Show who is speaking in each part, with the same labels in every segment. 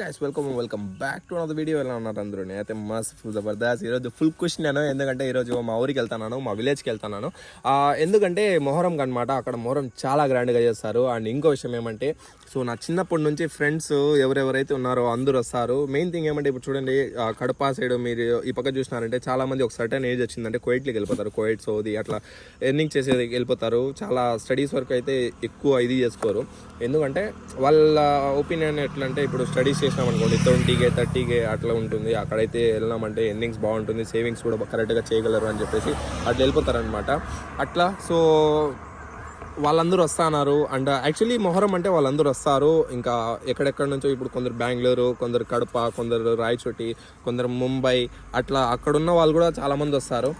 Speaker 1: Guys welcome welcome back to another video ఎలా ఉన్నారు అందరూ? నేనైతే మస్త్ ఫుల్ జబర్దస్త్. ఈరోజు ఫుల్ క్వశ్చన్ ఎందుకంటే ఈరోజు మా ఊరికి వెళ్తున్నాను మా విలేజ్కి వెళ్తున్నాను. ఎందుకంటే మొహరం అనమాట అక్కడ మొహరం చాలా గ్రాండ్గా చేస్తారు. అండ్ ఇంకో విషయం ఏమంటే సో నా చిన్నప్పటి నుంచి ఫ్రెండ్స్ ఎవరెవరైతే ఉన్నారో అందరూ వస్తారు. మెయిన్ థింగ్ ఏమంటే ఇప్పుడు చూడండి కడప సైడ్ మీరు ఈ పక్క చూసినారంటే చాలామంది ఒక సర్టన్ ఏజ్ వచ్చిందంటే కోయిట్లకి వెళ్ళిపోతారు. కోయిట్ సోది అట్లా ఎర్నింగ్ చేసేది వెళ్ళిపోతారు. చాలా స్టడీస్ వరకు అయితే ఎక్కువ ఇది చేసుకోరు. ఎందుకంటే వాళ్ళ ఒపీనియన్ ఎట్లా అంటే ఇప్పుడు స్టడీస్ చేసినాం అనుకోండి ట్వంటీకే థర్టీకే అట్లా ఉంటుంది. అక్కడైతే వెళ్ళినామంటే ఎర్నింగ్స్ బాగుంటుంది సేవింగ్స్ కూడా కరెక్ట్గా చేయగలరు అని చెప్పేసి అట్లా వెళ్ళిపోతారనమాట అట్లా సో వాళ్ళందరూ వస్తున్నారు అండ్ యాక్చువల్లీ మొహరం అంటే వాళ్ళందరూ వస్తారు. ఇంకా ఎక్కడెక్కడ నుంచో ఇప్పుడు కొందరు బెంగళూరు కొందరు కడప కొందరు రాయచోటి కొందరు ముంబై అట్లా అక్కడున్న వాళ్ళు కూడా చాలామంది వస్తారు.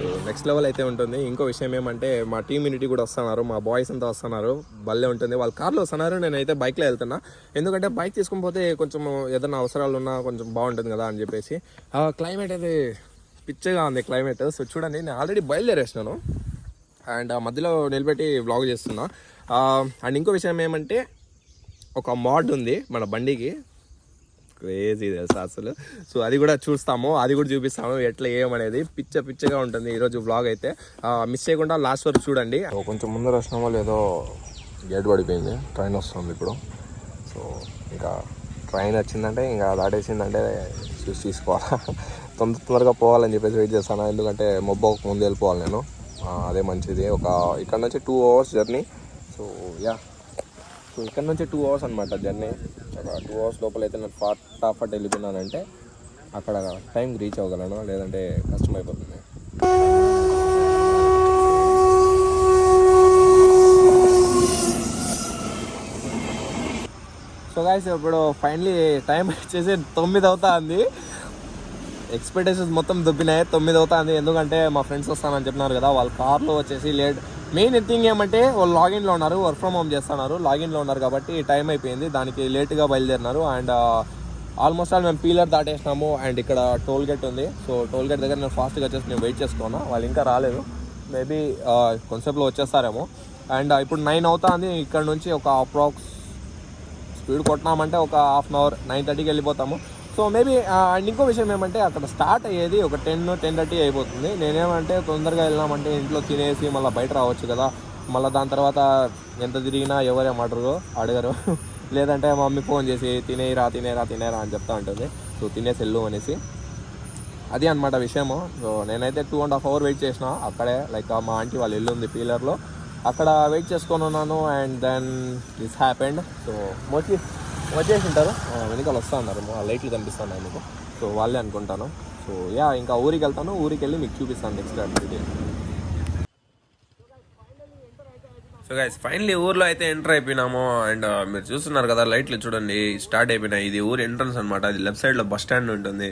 Speaker 1: నెక్స్ట్ లెవెల్ అయితే ఉంటుంది. ఇంకో విషయం ఏమంటే మా టీమ్ యూనిటీ కూడా వస్తున్నారు మా బాయ్స్ అంతా వస్తున్నారు. భలే ఉంటుంది. వాళ్ళు కార్లో వస్తున్నారు. నేనైతే బైక్లో వెళ్తున్నా. ఎందుకంటే బైక్ తీసుకుని పోతే కొంచెం ఏదైనా అవసరాలు ఉన్నా కొంచెం బాగుంటుంది కదా అని చెప్పేసి. క్లైమేట్ అయితే పిచ్చగా ఉంది క్లైమేట్ సో చూడండి నేను ఆల్రెడీ బయలుదేరేసినాను. అండ్ ఆ మధ్యలో నిలబెట్టి వ్లాగ్ చేస్తున్నా. అండ్ ఇంకో విషయం ఏమంటే ఒక మాడ్ ఉంది మన బండికి. క్రేజీ తెలుసా అసలు. సో అది కూడా చూస్తాము. అది కూడా చూపిస్తాము ఎట్లా ఏమనేది పిచ్చ పిచ్చగా ఉంటుంది ఈరోజు బ్లాగ్ అయితే. మిస్ చేయకుండా లాస్ట్ వరకు చూడండి. కొంచెం ముందర వచ్చినామో ఏదో గేట్ పడిపోయింది. ట్రైన్ వస్తుంది ఇప్పుడు. సో ఇంకా ట్రైన్ వచ్చిందంటే ఇంకా దాటేసిందంటే చూసి తీసుకోవాలా. తొందర తొందరగా పోవాలని చెప్పేసి వెయిట్ చేస్తాను. ఎందుకంటే మొబ్బకు ముందు వెళ్ళిపోవాలి నేను. అదే మంచిది. ఒక ఇక్కడ నుంచి two hours journey so ya so ఇక్కడ నుంచి టూ అవర్స్ అనమాట జర్నీ ఒక టూ అవర్స్ లోపల అయితే నేను ఫాట్ వెళ్ళిపోయినానంటే అక్కడ టైం రీచ్ అవ్వగలను లేదంటే కష్టం అయిపోతుంది సో గాయస్ ఇప్పుడు ఫైనలీ టైం వచ్చేసి తొమ్మిది అవుతా ఉంది ఎక్స్పెక్టేషన్స్ మొత్తం దుబ్బినాయి తొమ్మిది అవుతుంది. ఎందుకంటే మా ఫ్రెండ్స్ వస్తానని చెప్పినారు కదా వాళ్ళ కార్లో వచ్చేసి లేట్ మెయిన్ థింగ్ ఏమంటే వాళ్ళు లాగిన్లో ఉన్నారు వర్క్ ఫ్రమ్ హోమ్ చేస్తున్నారు లాగిన్లో ఉన్నారు కాబట్టి టైం అయిపోయింది. దానికి లేట్గా బయలుదేరినారు అండ్ ఆల్మోస్ట్ ఆల్ మేము పీలర్ దాటేసినాము అండ్ ఇక్కడ టోల్ గేట్ ఉంది. సో టోల్ గేట్ దగ్గర నేను ఫాస్ట్గా వచ్చేసి నేను వెయిట్ చేసుకున్నా. వాళ్ళు ఇంకా రాలేదు. మేబీ uh, కొంతసేపులో వచ్చేస్తారేమో. అండ్ uh, ఇప్పుడు నైన్ అవుతుంది. ఇక్కడ నుంచి ఒక అప్రాక్స్ స్పీడ్ కొట్టినామంటే ఒక హాఫ్ అన్ అవర్ నైన్ థర్టీకి వెళ్ళిపోతాము. సో మేబీ అండ్ ఇంకో విషయం ఏమంటే అక్కడ స్టార్ట్ అయ్యేది ఒక టెన్ టెన్ థర్టీ అయిపోతుంది. నేనేమంటే తొందరగా వెళ్ళినామంటే ఇంట్లో తినేసి మళ్ళీ బయట రావచ్చు కదా. మళ్ళీ దాని తర్వాత ఎంత తిరిగినా ఎవరేమంటారు అడగరు. లేదంటే మమ్మీ ఫోన్ చేసి తినేరా తినేరా తినేరా అని చెప్తా ఉంటుంది. సో తినేసి వెళ్ళు అనేసి. అది అనమాట విషయము. సో నేనైతే two and half hour wait చేసిన. అక్కడే లైక్ మా ఆంటీ వాళ్ళు ఇల్లు ఉంది పీలర్లో. అక్కడ వెయిట్ చేసుకొని ఉన్నాను and then this happened so mostly వచ్చేసి ఉంటారు వెనకాల వస్తూ ఉన్నారు ఆ లైట్లు కనిపిస్తున్నాయి మీకు. సో వాళ్ళే అనుకుంటాను. సో యా ఇంకా ఊరికి వెళ్తాను. ఊరికి వెళ్ళి మీకు చూపిస్తాను next activity so guys finally ఊర్లో అయితే ఎంటర్ అయిపోయినాము. అండ్ మీరు చూస్తున్నారు కదా లైట్లు చూడండి. స్టార్ట్ అయిపోయినాయి. ఇది ఊరు ఎంట్రన్స్ అనమాట అది లెఫ్ట్ సైడ్లో బస్ స్టాండ్ ఉంటుంది.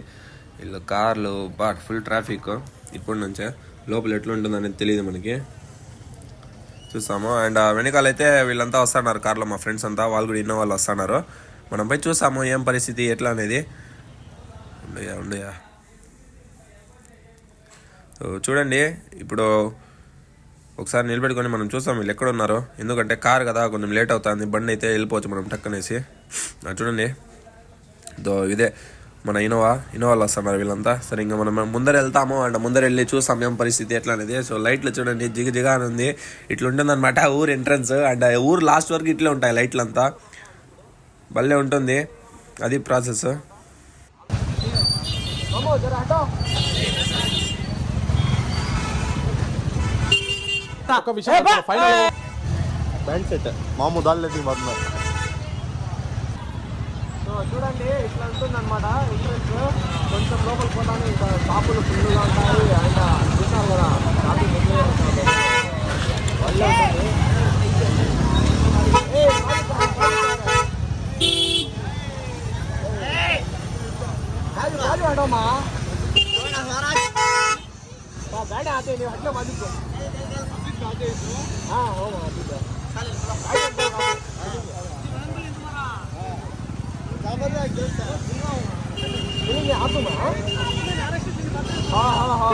Speaker 1: వీళ్ళు కార్లు బా ఫుల్ ట్రాఫిక్ ఇప్పటి నుంచే లోపల ఎట్లుంటుంది అనేది తెలియదు మనకి. చూస్తాము. అండ్ వెనకాల అయితే వీళ్ళంతా వస్తున్నారు. కార్లో మా ఫ్రెండ్స్ అంతా. వాళ్ళు కూడా ఇన్నో వాళ్ళు వస్తున్నారు. మనం పోయి చూస్తాము ఏం పరిస్థితి ఎట్లా అనేది. ఉండయా ఉండయా. చూడండి ఇప్పుడు ఒకసారి నిలబెట్టుకొని మనం చూస్తాం వీళ్ళు ఎక్కడ ఉన్నారో ఎందుకంటే కార్ కదా కొంచెం లేట్ అవుతుంది బండి అయితే వెళ్ళిపోవచ్చు మనం టక్కనేసి. చూడండి. దో ఇదే మన ఇనోవా ఇనోవాలో వస్తున్నారు వీళ్ళంతా. సరే ఇంకా మనం ముందర వెళ్తాము అండ్ ముందర వెళ్ళి చూస్తాం ఏం పరిస్థితి ఎట్లా అనేది. సో లైట్లు చూడండి జిగ జిగా అని ఉంది. ఇట్లా ఉంటుందన్నమాట ఊరు ఎంట్రన్స్ అండ్ ఊరు లాస్ట్ వరకు ఇట్లే ఉంటాయి లైట్లు అంతా భలే ఉంటుంది. అది ప్రాసెస్.
Speaker 2: ఒక విషయం ఫైనల్
Speaker 1: బ్యాండ్ సెట్
Speaker 2: మామూ దాల్లేదు మాత్రం
Speaker 1: సో చూడండి ఇట్లా ఉంటుంది అనమాట ఎంట్రన్స్ కొంచెం లోపల పోతాను. ఇంకా షాపులు ఫుల్గా ఉంటాయి. అండ్ చూసారు కదా షాపింగ్ ఉంటుంది భలే ఉంటుంది. ఏయ్, రాజు, రాజు ఆడమ్మా. బಾ, ಗಾಡಿ ಆತೆ ನೀವು ಅಟ್ಲೇ ಬಂದಿದ್ದು ಹಾ ಹೌದು ಬಂದಿದ್ದು. ಇಲ್ಲಿಗೆ ಆತುಮ? ಹಾ ಹಾ ಹಾ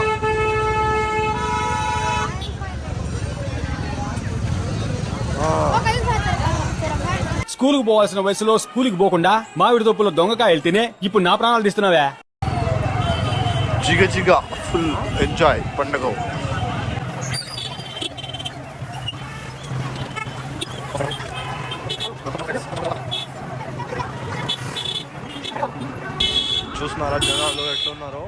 Speaker 3: స్కూల్ కు పోవాల్సిన వయసులో స్కూల్కి పోకుండా మామిడి తొప్పులో దొంగకాయలు తినే ఇప్పుడు నా ప్రాణాలు తీస్తున్నావే.
Speaker 2: జిగ జిగ ఫుల్ ఎంజాయ్ పండగ. చూస్తున్నారా జనాలు ఎట్లున్నారో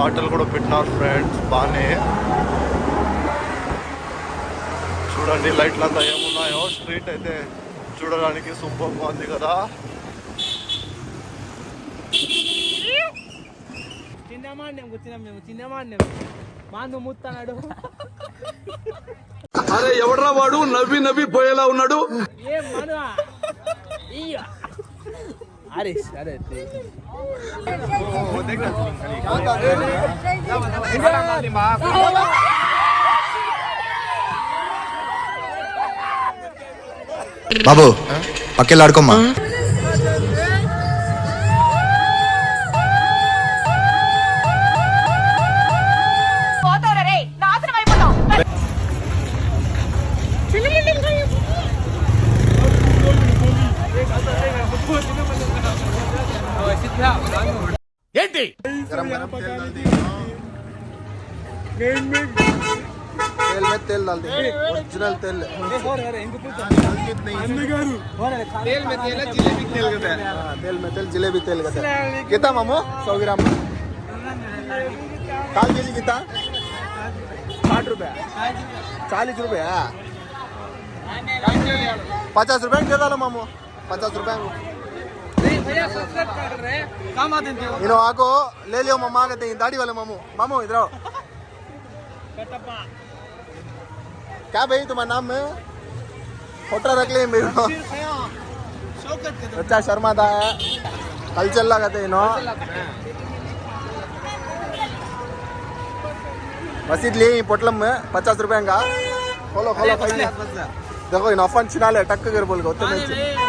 Speaker 2: పాటలు కూడా పెట్టినారు ఫ్రెండ్స్. బాగానే చూడండి లైట్లు అంతా ఏమున్నాయో. స్ట్రీట్ అయితే చూడడానికి సూపర్ బాగుంది కదా.
Speaker 4: చిన్నమాన్యం కూర్చున్నాం మేము చిన్నమాన్యం మాందు ముత్తన్నాడు.
Speaker 5: అరే ఎవడ్రా వాడు? నవ్వి నవ్వి పోయేలా ఉన్నాడు.
Speaker 4: ఏం మను ఇయ్య అరే సరే
Speaker 6: బాబు పక్కెళ్ళి
Speaker 2: तेल में तेल डाल ओरिजिनल तेल
Speaker 1: तेल में तेल है जिलेबी तेल का है
Speaker 2: हाँ, तेल में तेल जिलेबी तेल का तेल। कितना मामू सौ ग्राम। काल के जी कितना साठ रुपया। चालीस रुपया। पचास रुपया दे डालो मामू। पचास रुपया। इनो आको ले लियो मम्मा कहते हैं दाढ़ी वाले मामू मामू इधर आओ क्या भाई तुम्हारा नाम है फोटो रख लिए मेरे को अच्छा शर्मा था कल चल रहा कहते इनो रसीद लिए पोटलम में पचास रुपए का खोलो खोलो खोलो देखो इन अफन छिना ले टक्क कर बोल के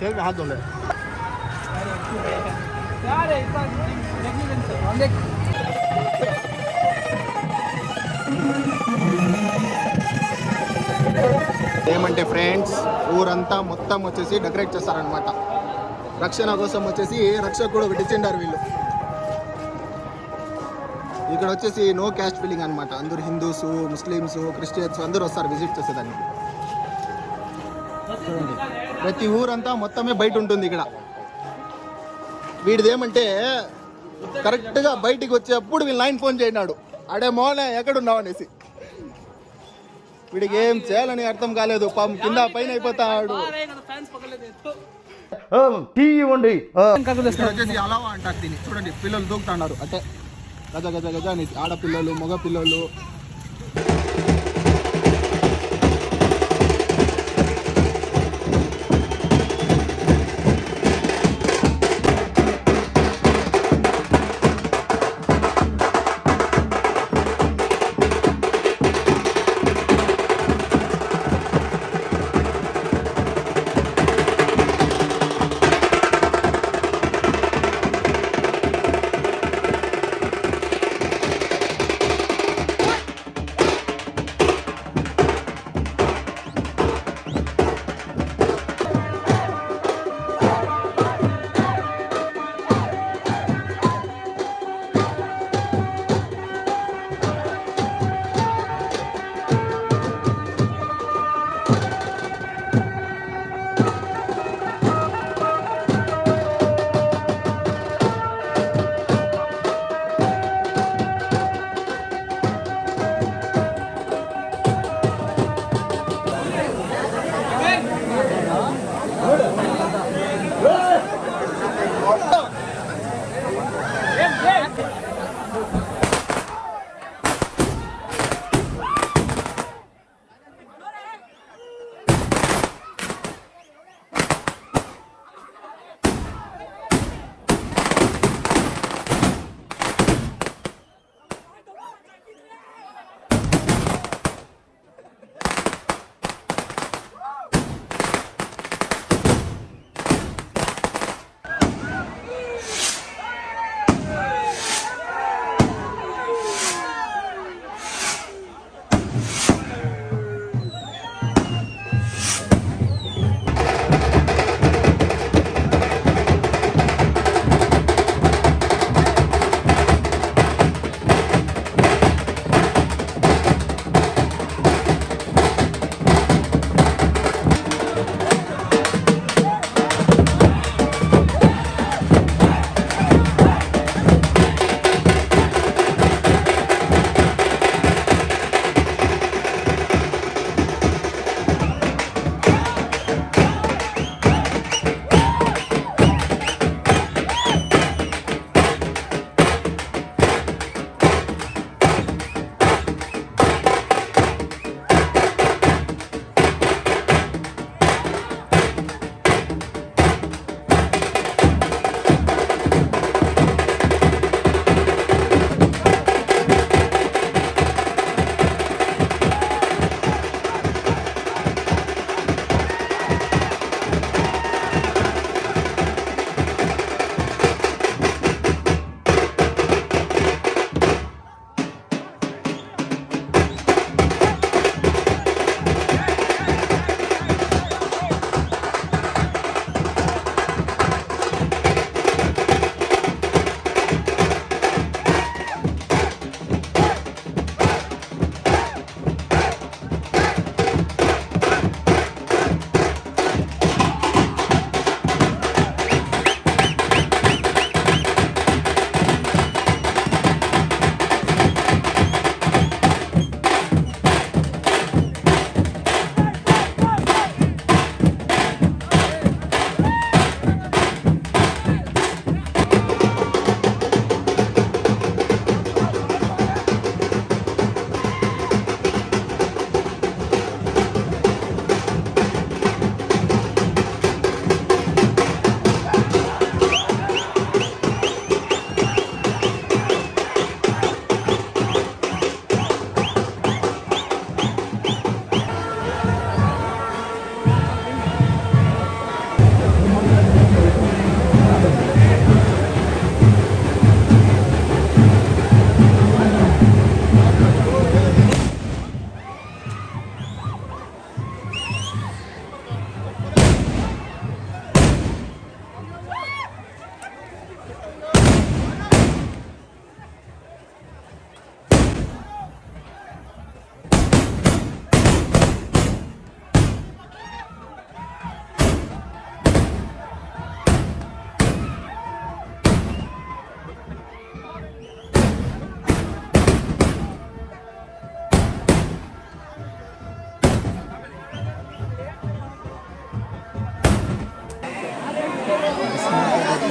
Speaker 2: तेल में हाथ धो ले
Speaker 4: यार इतना टेक्निकल हम देख
Speaker 2: ఏమంటే ఫ్రెండ్స్ ఊరంతా మొత్తం వచ్చేసి డెకరేట్ చేస్తారనమాట రక్షణ కోసం వచ్చేసి రక్షకుడు ఒకటి ఇచ్చిండారు వీళ్ళు ఇక్కడ వచ్చేసి నో క్యాస్ట్ ఫీలింగ్ అనమాట అందరూ హిందూస్ ముస్లిమ్స్ క్రిస్టియన్స్ అందరూ వస్తారు విజిట్ చేసేదానికి చూడండి ప్రతి ఊరంతా మొత్తమే బయట ఉంటుంది ఇక్కడ. వీడిది ఏమంటే కరెక్ట్గా బయటికి వచ్చేప్పుడు వీళ్ళు లైన్ ఫోన్ చేయనాడు. అడే మోనే ఎక్కడున్నావు అనేసి. వీడికి ఏం చేయాలని అర్థం కాలేదు. పాపం కింద పైన అయిపోతాడు. వచ్చేసి అలావా అంటారు దీన్ని. చూడండి పిల్లలు దూకుతున్నారు. అంటే గజ గజ గజ అని ఆడపిల్లలు మగ పిల్లలు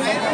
Speaker 1: ¡Vamos!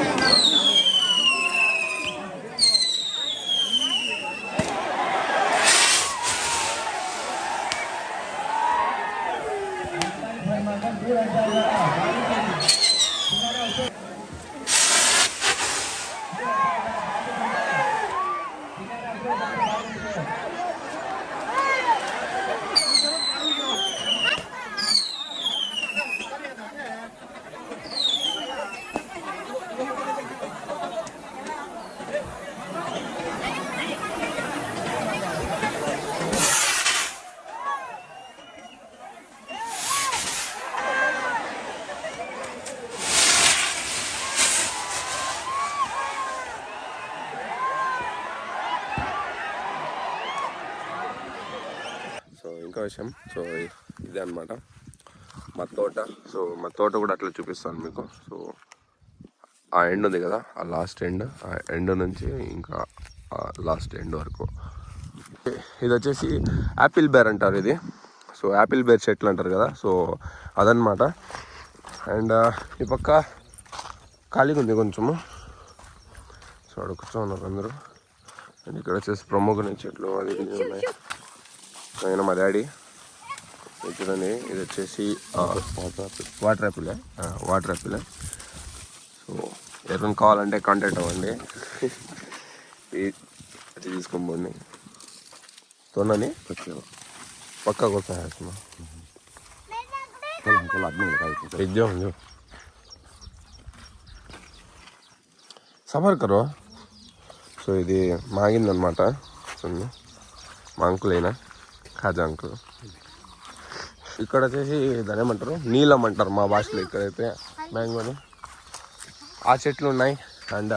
Speaker 1: సో విషయం. సో ఇదే అనమాట మా తోట సో మా తోట కూడా అట్లా చూపిస్తాను మీకు. సో ఆ ఎండ్ ఉంది కదా ఆ లాస్ట్ ఎండ్. ఆ ఎండ్ నుంచి ఇంకా లాస్ట్ ఎండ్ వరకు. ఇది వచ్చేసి యాపిల్ బేర్ అంటారు ఇది. సో యాపిల్ బేర్ చెట్లు అంటారు కదా. సో అదనమాట అండ్ ఈ పక్క ఖాళీగా ఉంది కొంచెము. సో అక్కడ కూర్చోన్నారు అందరూ. అండ్ ఇక్కడ వచ్చేసి ప్రముఖ చెట్లు అది ఉన్నాయి. ఆయన మా డాడీ. ఇది చూడండి ఇది వచ్చేసి water apple water apple so ఎవరైనా కావాలంటే కాంటాక్ట్ అవ్వండి. అది తీసుకొని పోండి. తొందని పక్కా కోసం వేస్తున్నా ఇద్దాం ఇద్దాం. కరో సో ఇది మాగిందనమాట చూడండి. మా అంకులేనా ఖాజా ఇక్కడ వచ్చేసి దాని ఏమంటారు? నీలం అంటారు మా భాషలో ఇక్కడైతే మ్యాంగోని. ఆ చెట్లు ఉన్నాయి. అండ్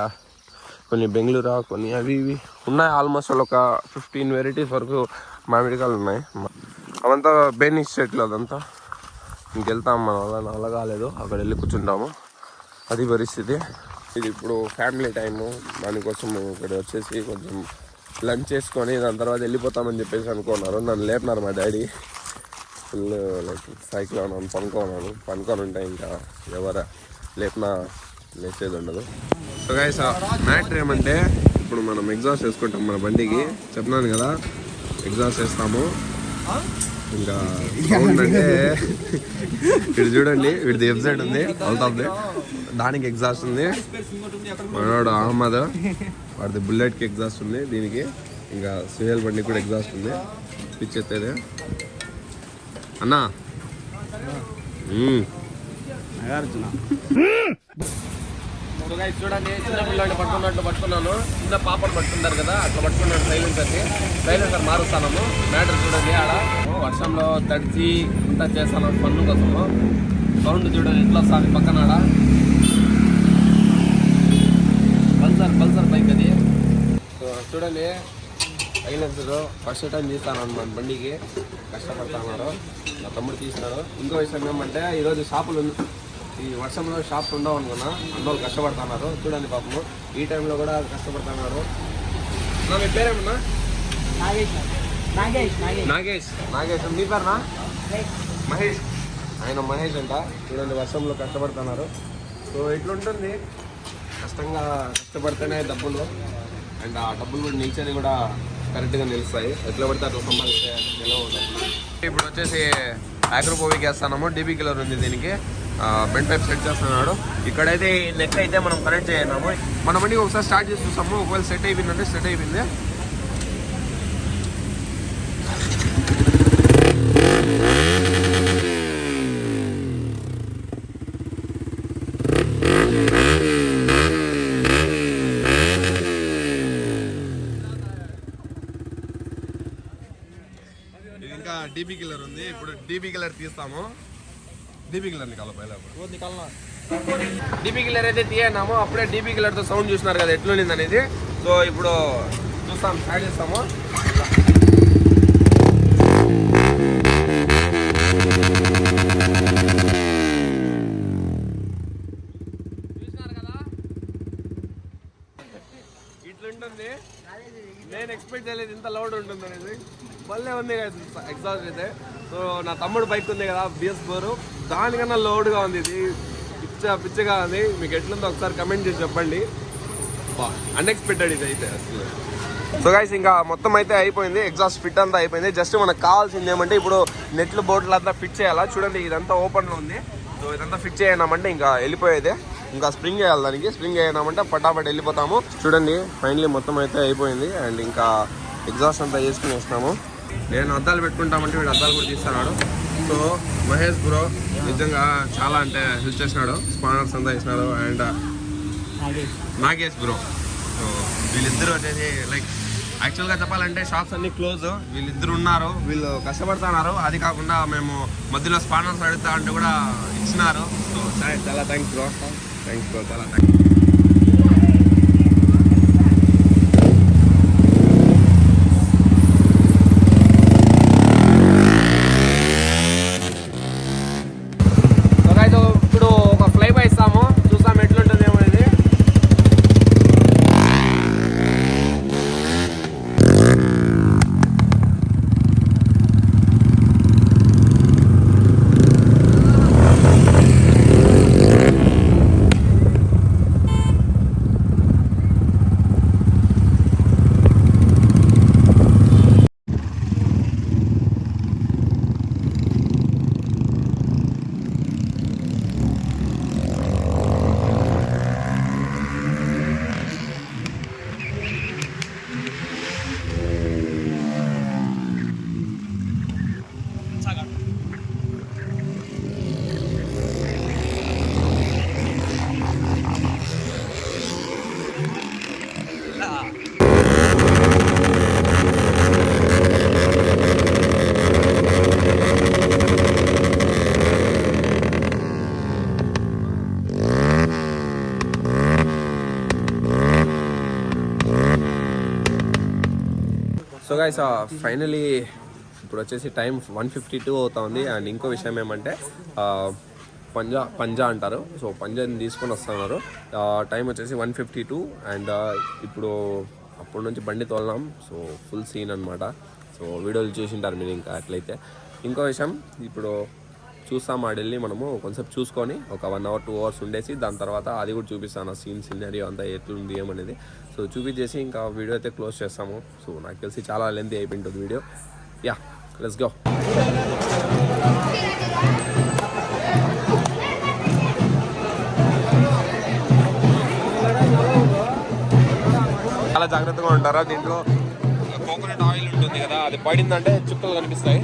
Speaker 1: కొన్ని బెంగళూరు కొన్ని అవి ఇవి ఉన్నాయి. ఆల్మోస్ట్ ఒక ఫిఫ్టీన్ వెరైటీస్ వరకు మామిడికాయలు ఉన్నాయి. అవంతా బెనిష్ చెట్లు అదంతా. ఇంకెళ్తాం మన వల్ల నల్ల కాలేదు. అక్కడ వెళ్ళి కూర్చుంటాము. అది పరిస్థితి. ఇది ఇప్పుడు ఫ్యామిలీ టైము దానికోసం మేము ఇక్కడ వచ్చేసి కొంచెం లంచ్ చేసుకొని దాని తర్వాత వెళ్ళిపోతామని చెప్పేసి అనుకున్నారు. నన్ను లేపినారు మా డాడీ. ఫుల్ లైక్ సైకిల్ ఉన్నాను పనుకోన్నాను. పనుకొని ఉంటే ఇంకా ఎవరు లేపినా లేచేది ఉండదు. సో గైస్ మ్యాటర్ ఏమంటే ఇప్పుడు మనం ఎగ్జాస్ట్ చేసుకుంటాం మన బండికి. చెప్పినాను కదా ఎగ్జాస్ట్ చేస్తాము. ఇంకా సౌండ్ అంటే ఇటు చూడండి వీడిది వెబ్సైట్ ఉంది అవుతాంది దానికి ఎగ్జాస్ట్ ఉంది. మనోడు అహ్మద్. వాడిది బుల్లెట్కి ఎగ్జాస్ట్ ఉంది. దీనికి ఇంకా సుహేల్ బండికి కూడా ఎగ్జాస్ట్ ఉంది. పిచ్ ఎత్తేది అన్నా guys చూడండి చిన్న పిల్లాడిని పట్టుకున్నట్టు పట్టుకున్నాను. చిన్న పాపను పట్టుకున్నారు కదా అట్లా పట్టుకున్నాను సైలెన్సర్ని సైలెన్సర్ మారుస్తాను మ్యాటర్ చూడండి ఆడ. వర్షంలో తడిచి అంతా చేస్తాను. పన్ను కోసము. సౌండ్ చూడండి ఎట్లా వస్తుంది పక్కన ఆడ. పల్సర్ పల్సర్ బైక్ అది. చూడండి సైలెన్సర్ ఫస్ట్ టైం తీస్తాను మన బండికి. కష్టపడుతున్నారు నా తమ్ముడు తీసినాడు ఇంకో విషయం ఏమంటే ఈరోజు షాపులు ఈ వర్షంలో షాప్స్ ఉండవు అనుకున్నా. అందువల్ల కష్టపడుతున్నారు. చూడండి పాపము ఈ టైంలో కూడా కష్టపడుతున్నారు. నా మీ పేరేమన్నా?
Speaker 4: నాగేష్. నాగేష్ నాగేష్.
Speaker 1: నాగేష్. నాగేష్ మీ పేరునా? మహేష్. ఆయన మహేష్ అంట. చూడండి వర్షంలో కష్టపడుతున్నారు. సో ఇట్లుంటుంది. కష్టంగా కష్టపడితేనే డబ్బులు. అండ్ ఆ డబ్బులు కూడా నిల్చని కూడా కరెక్ట్గా నిలుస్తాయి. ఎట్లా పడితే అట్లా సంపాదిస్తే నిలవ ఇప్పుడు వచ్చేసి ఆగ్రోపోవిక్ వేస్తాము డీబీ కిలర్ ఉంది దీనికి. బెండ్ టైప్ సెట్ చేస్తున్నాడు. ఇక్కడైతే నెక్ అయితే మనం కనెక్ట్ చేయనాము మనం అన్ని ఒకసారి స్టార్ట్ చేసి చూస్తాము. ఒకవేళ సెట్ అయిపోయిందంటే సెట్ అయిపోయింది. డీబీ కిల్లర్ ఉంది. ఇప్పుడు డీబీ కిల్లర్ తీస్తాము. డీబీ కిల్లర్ని కలపాలి డీబీ కిల్లర్ అయితే తీయన్నాము. అప్పుడే డీబీ కిల్లర్తో సౌండ్ చూసినారు కదా ఎట్లుంది అనేది. సో ఇప్పుడు చూస్తాం స్టార్ట్ చేస్తాము. చూసినారు కదా? ఇట్లుంటుంది. నేను ఎక్స్పెక్ట్ చేయలేదు ఇంత లౌడ్ ఉంటుంది అనేది భలే ఉంది ఎగ్జాస్ట్ అయితే. సో నా తమ్ముడు బైక్ ఉంది కదా బిఎస్ ఫోర్ దానికన్నా లోడ్గా ఉంది ఇది. పిచ్చ పిచ్చగా ఉంది. మీకు ఎట్లుందో ఒకసారి కమెంట్ చేసి చెప్పండి. అన్ఎక్స్పెక్టెడ్ ఇది అయితే అసలు. సో గైస్ ఇంకా మొత్తం అయితే అయిపోయింది. ఎగ్జాస్ట్ ఫిట్ అంతా అయిపోయింది. జస్ట్ మనకు కావాల్సింది ఏమంటే ఇప్పుడు నెట్లు బోట్లు అంతా ఫిట్ చేయాలా? చూడండి ఇదంతా ఓపెన్లో ఉంది. సో ఇదంతా ఫిట్ చేయనామంటే ఇంకా వెళ్ళిపోయేదే. ఇంకా స్ప్రింగ్ వేయాలి దానికి. స్ప్రింగ్ వేయనామంటే పటాపట్ వెళ్ళిపోతాము. చూడండి ఫైనలీ మొత్తం అయితే అయిపోయింది. అండ్ ఇంకా ఎగ్జాస్ట్ అంతా చేసుకుని వేస్తాము నేను అద్దాలు పెట్టుకుంటామంటే వీడు అద్దాలు కూడా తీస్తున్నాడు సో మహేష్ బ్రో నిజంగా చాలా అంటే హెల్ప్ చేసినాడు. స్పానర్స్ అంతా ఇచ్చినాడు అండ్ నాగేష్ బ్రో సో వీళ్ళిద్దరూ వచ్చేసి లైక్ యాక్చువల్గా చెప్పాలంటే షాప్స్ అన్ని క్లోజ్ వీళ్ళిద్దరు ఉన్నారు. వీళ్ళు కష్టపడుతున్నారు. అది కాకుండా మేము మధ్యలో స్పానర్స్ అడుగుతా అంటే కూడా ఇచ్చినారు. సో చాలా థ్యాంక్స్ బ్రో థ్యాంక్స్ బ్రో చాలా థ్యాంక్స్ ఇప్పుడు ఒక ఫ్లై బై ఇస్తాము చూస్తాం ఎట్లుంటుందేమో ఇది సో గైస్ ఫైనలీ ఇప్పుడు వచ్చేసి టైం వన్ ఫిఫ్టీ టూ అవుతుంది అండ్ ఇంకో విషయం ఏమంటే uh, పంజా పంజా అంటారు. సో పంజాని తీసుకొని వస్తున్నారు. Uh, టైం వచ్చేసి వన్ ఫిఫ్టీ టూ అండ్ ఇప్పుడు అప్పటి నుంచి బండి తోలనాం. సో ఫుల్ సీన్ అనమాట సో వీడియోలు చూసింటారు మీరు ఇంకా అట్లయితే. ఇంకో విషయం ఇప్పుడు చూస్తాం ఆ ఢిల్లీ మనము. కొంచెం చూసుకొని ఒక వన్ అవర్ టూ అవర్స్ ఉండేసి దాని తర్వాత అది కూడా చూపిస్తాను. ఆ సీన్ సినరీ అంతా ఎట్లుంది ఏమనేది. సో చూపించేసి ఇంకా వీడియో అయితే క్లోజ్ చేస్తాము. సో నాకు తెలిసి చాలా లెంతీ అయిపోయింటుంది వీడియో. యా లెట్స్ గో చాలా జాగ్రత్తగా ఉంటారా దీంట్లో? కోకోనట్ ఆయిల్ ఉంటుంది కదా అది పడిందంటే చుక్కలు కనిపిస్తాయి.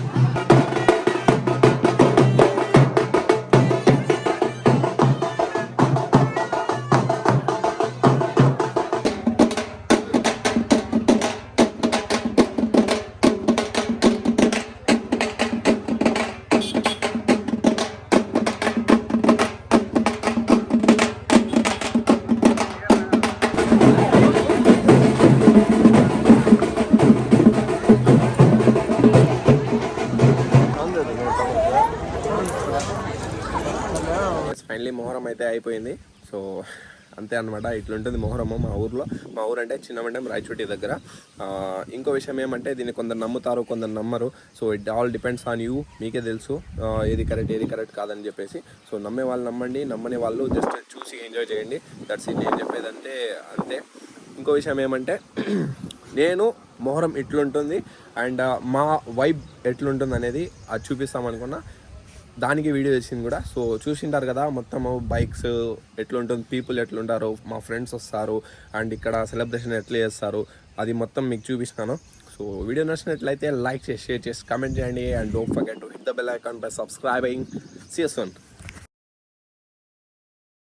Speaker 1: అయిపోయింది. సో అంతే అనమాట ఇట్లుంటుంది మొహరము మా ఊర్లో. మా ఊరు అంటే చిన్నమండం రాయచోటి దగ్గర. ఇంకో విషయం ఏమంటే దీన్ని కొందరు నమ్ముతారు కొందరు నమ్మరు. So it all depends on you. మీకే తెలుసు ఏది కరెక్ట్ ఏది కరెక్ట్ కాదని చెప్పేసి. సో నమ్మే వాళ్ళు నమ్మండి. నమ్మని వాళ్ళు జస్ట్ చూసి ఎంజాయ్ చేయండి. That's it. నేను చెప్పేదంటే అంతే. ఇంకో విషయం ఏమంటే నేను మొహరం ఎట్లుంటుంది అండ్ మా వైబ్ ఎట్లుంటుంది అనేది అది చూపిస్తామనుకున్నా. దానికి వీడియో చేసింది కూడా. సో చూసింటారు కదా మొత్తం బైక్స్ ఎట్లుంటుంది పీపుల్ ఎట్లుంటారు మా ఫ్రెండ్స్ వస్తారు అండ్ ఇక్కడ సెలబ్రేషన్ ఎట్లా చేస్తారు అది మొత్తం మీకు చూపిస్తాను సో వీడియో నచ్చినట్లయితే లైక్ చేసి షేర్ చేసి కమెంట్ చేయండి and don't forget to hit the bell icon by subscribing CS one